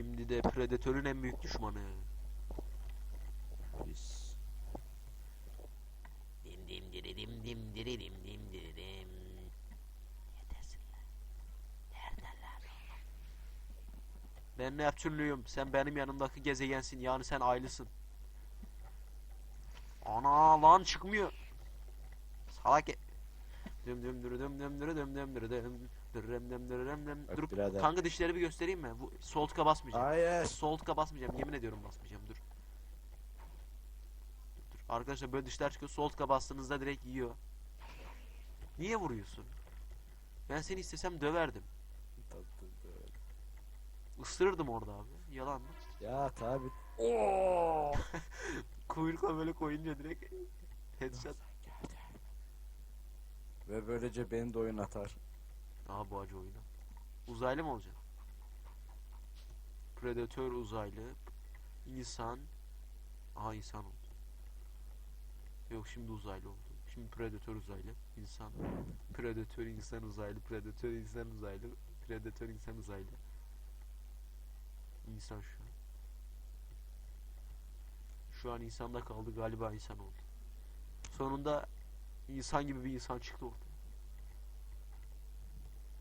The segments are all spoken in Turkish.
Şimdi de Predatör'ün en büyük düşmanı. Biz. Dim dim diri dim dim diri dim dim diri dim. Yetersin lan. Neredeler? Ben Neptünlüyüm. Sen benim yanımdaki gezegensin. Yani sen aylısın. Ana lan çıkmıyor. Salak e- Dım dım dırı dım dım dırı dım dım dırı dım. Dırım dım. Bak Dur birader. kanka dişleri bir göstereyim mi? Bu sol tıka basmayacağım. Hayır. Sol tıka basmayacağım. Yemin ediyorum basmayacağım. Dur. Dur, dur. Arkadaşlar böyle dişler çıkıyor. Sol tıka bastığınızda direkt yiyor. Niye vuruyorsun? Ben seni istesem döverdim. Isırırdım orada abi. Yalan mı? Ya tabi. Kuyrukla böyle koyunca direkt headshot. Ve böylece beni de oyun atar. Daha bu acı oyunu. Uzaylı mı olacaksın? Predatör uzaylı. insan. Aha insan oldu. Yok şimdi uzaylı oldu. Şimdi predatör uzaylı. insan. Predatör insan uzaylı. Predatör insan uzaylı. Predatör insan uzaylı. İnsan şu an. Şu an insanda kaldı galiba insan oldu. Sonunda insan gibi bir insan çıktı ortaya.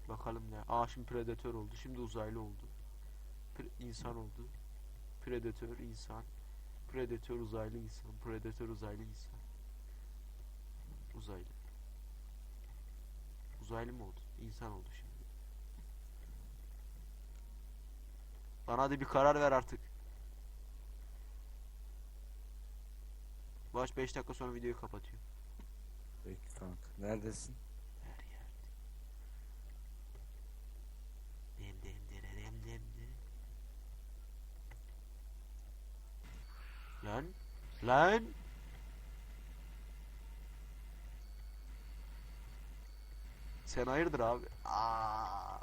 Bakalım ne. Aa şimdi predatör oldu. Şimdi uzaylı oldu. Pre- insan oldu. Predatör insan. Predatör uzaylı insan. Predatör uzaylı insan. Uzaylı. Uzaylı mı oldu? İnsan oldu şimdi. Bana hadi bir karar ver artık. Baş 5 dakika sonra videoyu kapatıyor. Peki kanka. Neredesin? Her yerde. Dem dem dere dem dem de. Lan. Sen hayırdır abi? Aa.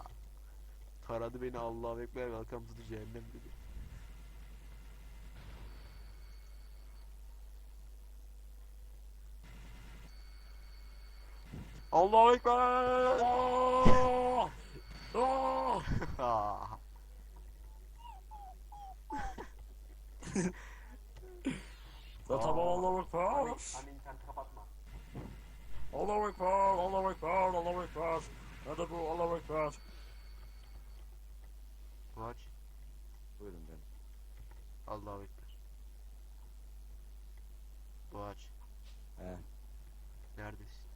Taradı beni Allah'a ekber welcome to cehennem dedi. Allahu ekber. Ah. Ya tamam Allahu Ekber. Anne internet kapatma. Allahu Ekber. Allahu Ekber. Allahu Ekber. Nerede bu Allahu Ekber? Aç. Buyurun ben. Allahu ekber. Bu aç. He. Neredesin?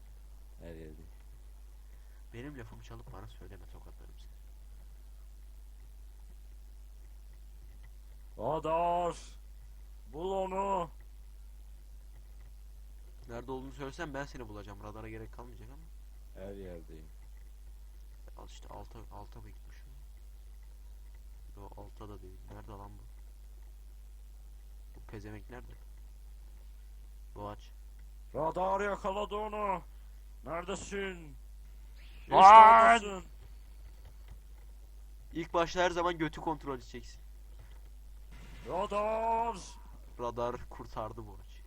Her yerde. Benim lafımı çalıp bana söyleme tokatlarım seni. Adar. Bul onu. Nerede olduğunu söylesem ben seni bulacağım. Radara gerek kalmayacak ama. Her yerdeyim. Al işte alta alta mı gitmiş o? Yo alta da değil. Nerede lan bu? Bu pezemek nerede? Bu aç. Radar yakaladı onu. Neredesin? İşte Lan! oradasın. İlk başta her zaman götü kontrol edeceksin. Radar. Radar kurtardı bu aç.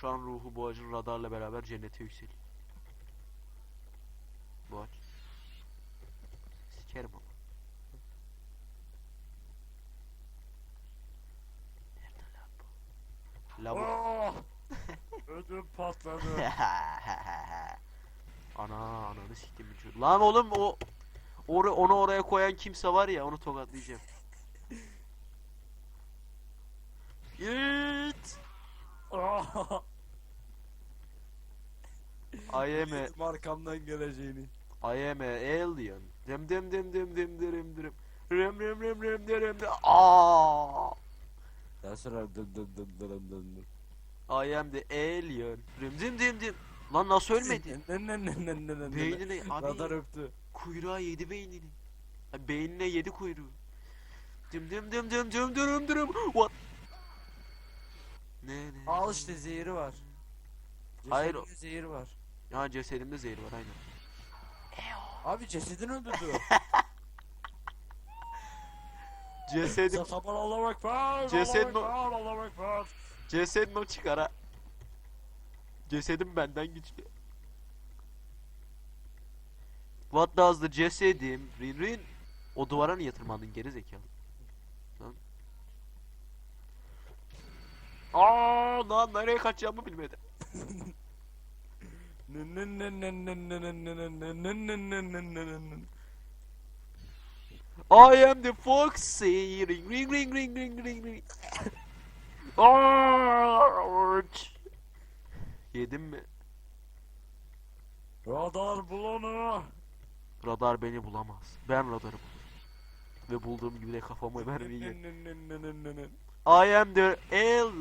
Şu an ruhu bu ağacın radarla beraber cennete yükseliyor. Bu aç. Sikerim ama. Nerede lan bu? Oh! Ödüm patladı. Ana ananı siktim çocuk. Lan oğlum o or onu oraya koyan kimse var ya onu tokatlayacağım. Git. I am a, Benim arkamdan geleceğini. I am a alien. Dim dim dim dim dim dim dim. Rim rim rim rim dim dim. Aa! Daha sonra dım dım dım dım dım dım. I am the alien. Rim dim dim dim. Lan nasıl ölmedi? Ne ne ne ne ne ne ne. Beynine Radar abi öptü. kuyruğa yedi beynini. Abi beynine yedi kuyruğu. Dim dim dim dim dim dim dim. What? Ne ne? Al işte zehri var. Hayır, zehir var. Ya cesedimde zehir var aynen. Abi cesedini öldürdü. Cesedim Sabah Allah ekber. Ceset Allah ekber. cesedim çıkar ha. Cesedim benden güçlü. What does the cesedim rin rin? O duvara niye tırmandın geri zekalı? Lan. Aa lan nereye kaçacağımı bilmedim. I am the foxy. Ring ring ring ring ring ring ring. Yedim mi? Radar bulanı. Radar beni bulamaz. Ben radarı bulurum. Ve bulduğum gibi de kafama mermiyi yer. I am the al.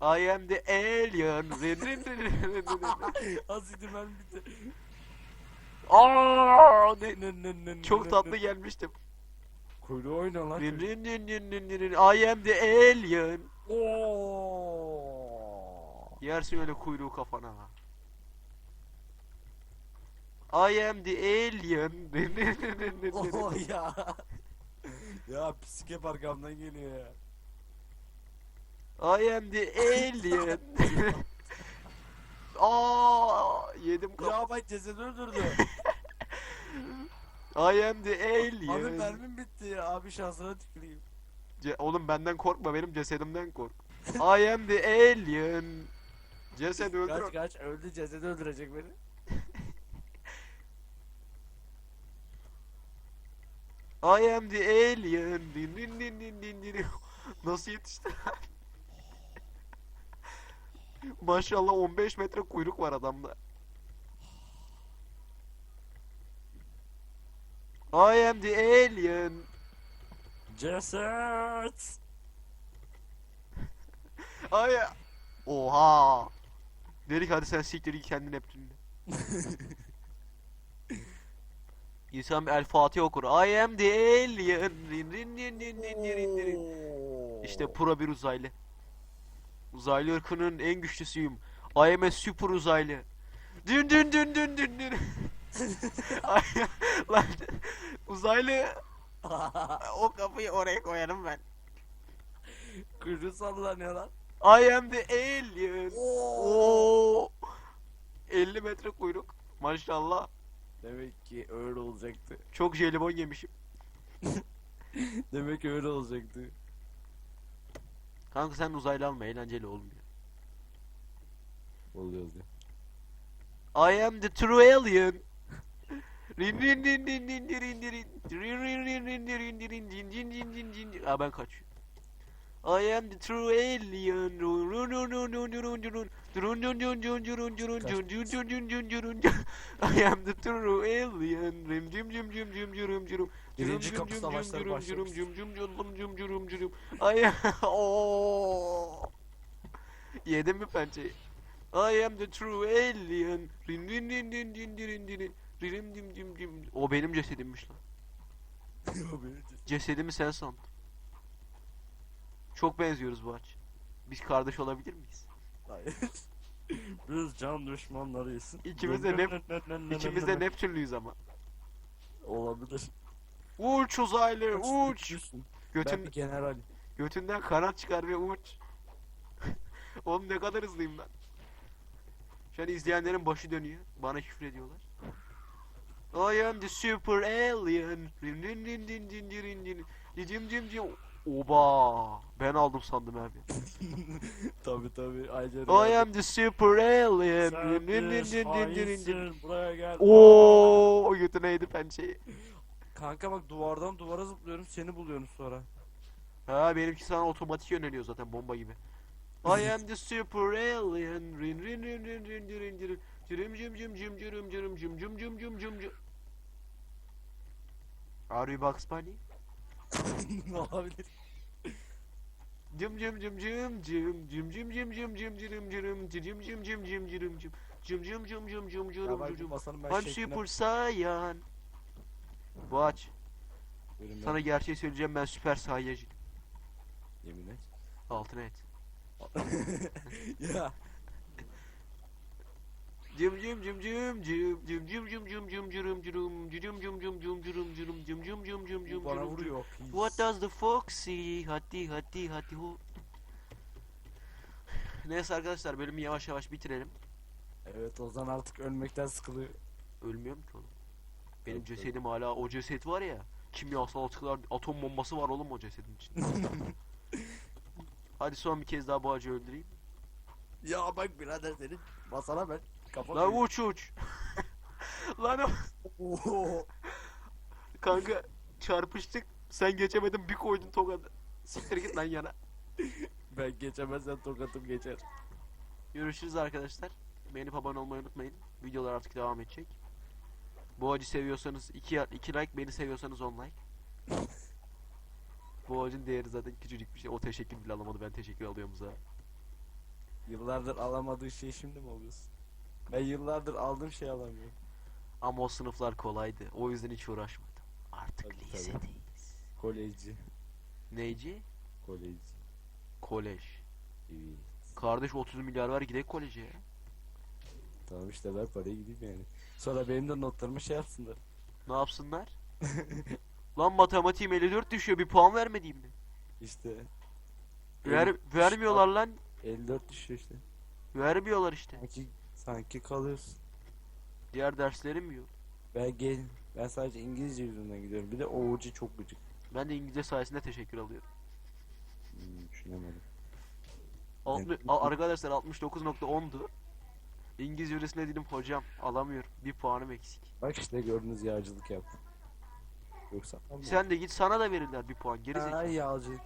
I am the alien. Asidim ben bitti. Aa, ne, Ne, ne, ne, ne, çok tatlı gelmiştim. Kuyruğu oyna lan. çocuk. I am the alien. Oo. Yersin öyle kuyruğu kafana. I am the alien. Oo ya. ya pislik hep arkamdan geliyor ya. I am the alien. Aa, yedim kafayı. Ya bak cesedi öldürdü. I am the Abi alien. mermim bitti ya. Abi şansına tüküreyim. Ce- Oğlum benden korkma benim cesedimden kork. I am the alien. Ceset öldür. Kaç kaç öldü cesedi öldürecek beni. I am the alien. Din din din din din din. Nasıl yetişti? Maşallah 15 metre kuyruk var adamda. I am the alien. Ceset. Ay. Oha. Dedik hadi sen siktir git kendin Neptün'le. İnsan bir El Fatiha okur. I am the alien. Rin rin rin rin rin rin rin. İşte pro bir uzaylı. Uzaylı ırkının en güçlüsüyüm. I am a super uzaylı. Dün dün dün dün dün dün. Ay, Lan uzaylı o kapıyı oraya koyarım ben. Kuyruğu sallanıyor lan. I am the alien. Oo. 50 metre kuyruk. Maşallah. Demek ki öyle olacaktı. Çok jelibon yemişim. Demek ki öyle olacaktı. Kanka sen uzaylı alma eğlenceli olmuyor. Oluyor oluyor. I am the true alien. Rin rin rin rin rin rin rin rin. Rin rin rin rin rin rin rin rin rin rin. Aa ben kaçıyorum. I am the true alien. Run run run run run run run. Run run run run run run run run run run run. I am the true alien. Rim cim cim cim cim cim cim. Birinci kapı savaşları başlamış. Ay ooo. Yedim mi pençeyi? I am the true alien. Rin rin rin rin rin rin rin rin. Ririm dim dim dim. O benim cesedimmiş lan. Cesedimi sen sandın. Çok benziyoruz bu aç. Biz kardeş olabilir miyiz? Hayır. Biz can düşmanlarıyız. İkimiz de Nep- İkimiz de Neptünlüyüz ama. Olabilir. Uç uzaylı uç. Götün, Ben bir general. Götünden kanat çıkar ve uç. Oğlum ne kadar hızlıyım ben. Şu an izleyenlerin başı dönüyor. Bana küfür ediyorlar. I am the super alien. Rin rin rin rin rin rin rin. Cim cim cim. Oba. Ben aldım sandım abi. tabi tabi. I am the super alien. Rin rin rin rin. hainsin. Buraya gel. Oo, götüne yedi pençeyi. Kanka bak duvardan duvara zıplıyorum seni buluyorum sonra. Ha benimki sana otomatik yöneliyor zaten bomba gibi. I am the super alien. Rin rin rin rin rin rin rin. Cırım cım cım cım cırım cırım cım cım cım cım cım cım. Are you Bugs Bunny? olabilir? Cım cım cım cım cım cım cım cım cım cım cırım cırım cım cım cım cım cırım cım cım cım cım cım cım Ya cırım bak bu cırım. masanın ben I'm şekline... Super Saiyan. Bu aç. Buyurun Sana gerçeği söyleyeceğim ben Süper ben. Yemin et. Altına et. ya. Cım cım cım cım cım cım cım cım cım cırım cırım cırım cım cım cım cırım cırım cım cım cım cım cım Bu bana vuruyor. What does the fox see? Hadi hadi hadi hu. Neyse arkadaşlar bölümü yavaş yavaş bitirelim. Evet Ozan artık ölmekten sıkılıyor. Ölmüyorum ki oğlum. Benim Evet, cesedim hala o ceset var ya. Kimyasal atıklar atom bombası var oğlum o cesedin içinde. Hadi son bir kez daha bu ağacı öldüreyim. Ya bak birader senin. Basana ben. Kafa Lan uç uç. Lan o- kanka çarpıştık. Sen geçemedin bir koydun tokadı. Siktir git lan yana. Ben geçemezsem tokatım geçer. Görüşürüz arkadaşlar. Beğenip abone olmayı unutmayın. Videolar artık devam edecek. Bu acı seviyorsanız 2 2 like, beni seviyorsanız 10 like. Bu acın değeri zaten küçücük bir şey. O teşekkür bile alamadı. Ben teşekkür alıyorum za. Yıllardır alamadığı şey şimdi mi oluyorsun? Ben yıllardır aldığım şey alamıyorum. Ama o sınıflar kolaydı. O yüzden hiç uğraşmadım. Artık Tabii, tabii. lisedeyiz. Kolejci. Neyci? Kolejci. Kolej. Evet. Kardeş 30 milyar ver gidelim koleje. Tamam işte ver parayı gideyim yani. Sonra benim de notlarımı şey yapsınlar. Ne yapsınlar? Lan matematiğim 54 düşüyor. Bir puan vermediğim mi? İşte. Ver, vermiyorlar lan. 54 düşüyor işte. Vermiyorlar işte. Sanki sanki kalıyorsun. Diğer derslerim yok. Ben gel. Ben sadece İngilizce yüzünden gidiyorum. Bir de o hoca çok gıcık. Ben de İngilizce sayesinde teşekkür alıyorum. Hmm, düşünemedim. Altmış- a- arkadaşlar 69.10'du. İngilizce öğresine dedim hocam alamıyorum. Bir puanım eksik. Bak işte gördünüz yağcılık yaptım. Yoksa. Sen de git sana da verirler bir puan. Geri zekalı. yağcılık.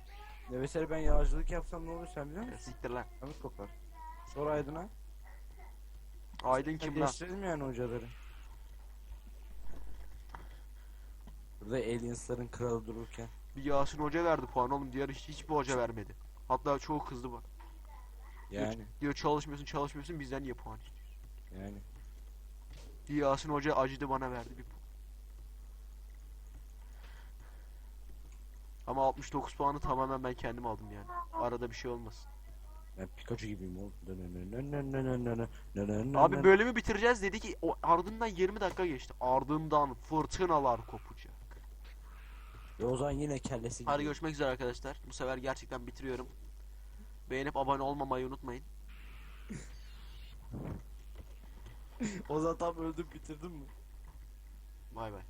Ne mesela ben yağcılık yapsam ne olur sen biliyor Ya musun? Siktir lan. Kamit kopar. Sor Aydın'a. Aydın kim lan? Değiştirelim yani hocaları. Burada aliensların kralı dururken. Bir Yasin Hoca verdi puan oğlum. Diğer hiç, hiçbir hoca vermedi. Hatta çoğu kızdı bana. Yani Diyor çalışmıyorsun çalışmıyorsun bizden niye puan? Yani. Bir Yasin Hoca acıdı bana verdi bir puan. Ama 69 puanı tamamen ben kendim aldım yani. Arada bir şey olmasın. Ben Pikachu gibiyim oğlum. Abi bölümü bitireceğiz dedi ki o ardından 20 dakika geçti. Ardından fırtınalar kopacak. Ve o zaman yine kellesi Hadi gidiyor. görüşmek üzere arkadaşlar. Bu sefer gerçekten bitiriyorum. Beğenip abone olmamayı unutmayın. O zaman tam öldüm bitirdim mi? Bay bay.